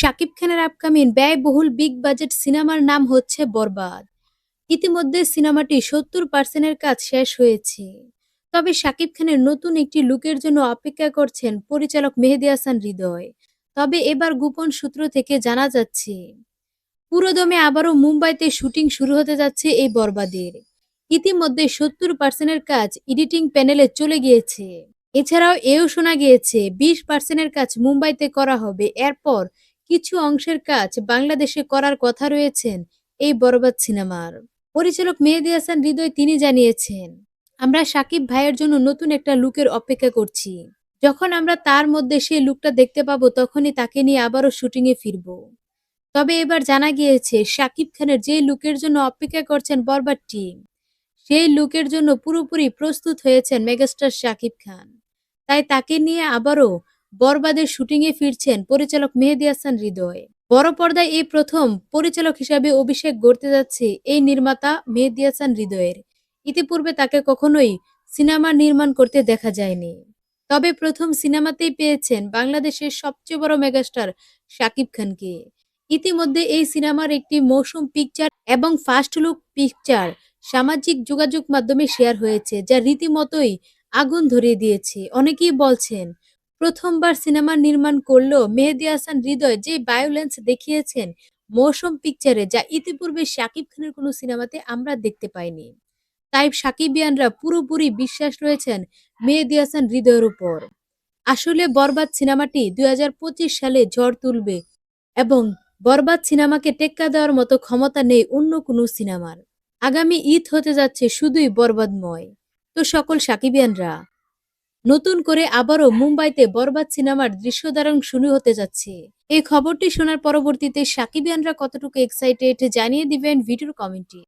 শাকিব খানের আপকামিং ব্যয়বহুল big budget সিনেমার নাম হচ্ছে বরবাদ। ইতিমধ্যে সিনেমাটি সত্তর পার্সেন্টের কাজ শেষ হয়েছে। তবে শাকিব খানের নতুন একটি লুকের জন্য অপেক্ষা করছেন পরিচালক মেহেদী হাসান হৃদয়। তবে এবার গোপন সূত্র থেকে জানা যাচ্ছে, পুরোদমে আবারও মুম্বাইতে শুটিং শুরু হতে যাচ্ছে এই বরবাদের। ইতিমধ্যে সত্তর পার্সেন্টের কাজ এডিটিং প্যানেলে চলে গিয়েছে। এছাড়াও এও শোনা গিয়েছে, বিশ পার্সেন্টের কাজ মুম্বাইতে করা হবে। এরপর কিছু অংশের কাজ বাংলাদেশে করার কথা রয়েছেন এই বরবাদ সিনেমার। পরিচালক মেহেদী হাসান হৃদয় তিনি জানিয়েছেন, আমরা সাকিব ভাইয়ের জন্য নতুন একটা লুকের অপেক্ষা করছি। যখন আমরা তার মধ্যে সেই লুকটা দেখতে পাবো, তখনই তাকে নিয়ে আবারও শুটিংয়ে ফিরবো। তবে এবার জানা গিয়েছে শাকিব খানের যে লুকের জন্য অপেক্ষা করছেন বরবাদ টিম, সেই লুকের জন্য পুরোপুরি প্রস্তুত হয়েছেন মেগাস্টার শাকিব খান। তাই তাকে নিয়ে আবারও বরবাদের শুটিংয়ে ফিরছেন পরিচালক মেহেদী হাসান হৃদয়। বড় পর্দায় এই প্রথম পরিচালক হিসাবে অভিষেক গড়তে যাচ্ছে এই নির্মাতা মেহেদী হাসান হৃদয়ের। ইতিপূর্বে তাকে কখনোই সিনেমা নির্মাণ করতে দেখা যায়নি। তবে প্রথম সিনেমাতেই পেয়েছেন বাংলাদেশের সবচেয়ে বড় মেগাস্টার শাকিব খানকে। ইতিমধ্যে এই সিনেমার একটি মৌসুম পিকচার এবং ফার্স্ট লুক পিকচার সামাজিক যোগাযোগ মাধ্যমে শেয়ার হয়েছে, যা রীতিমতোই আগুন ধরিয়ে দিয়েছে। অনেকেই বলছেন প্রথমবার সিনেমা নির্মাণ করলেও মেহেদী হাসান হৃদয়, যে বায়োলেন্স দেখিয়েছেন মৌসুম পিকচারে যা ইতিপূর্বে শাকিব খানের কোনো সিনেমাতে আমরা দেখতে পাইনি। তাই সাকিবিয়ানরা পুরোপুরি বিশ্বাস রয়েছেন মেহেদী হাসান হৃদয়ের উপর। আসলে বরবাদ সিনেমাটি দুই হাজার পঁচিশ সালে ঝড় তুলবে এবং বরবাদ সিনেমাকে টেক্কা দেওয়ার মতো ক্ষমতা নেই অন্য কোনো সিনেমার। আগামী ঈদ হতে যাচ্ছে শুধুই বরবাদময়। তো সকল সাকিবিয়ানরা নতুন করে আবারও মুম্বাইতে বরবাদ সিনেমার দৃশ্য দৃশ্যধারণ শুরু হতে যাচ্ছে। এই খবরটি শোনার পরবর্তীতে সাকিবিয়ানরা কতটুকু এক্সাইটেড জানিয়ে দিবেন ভিডিওর কমেন্টে।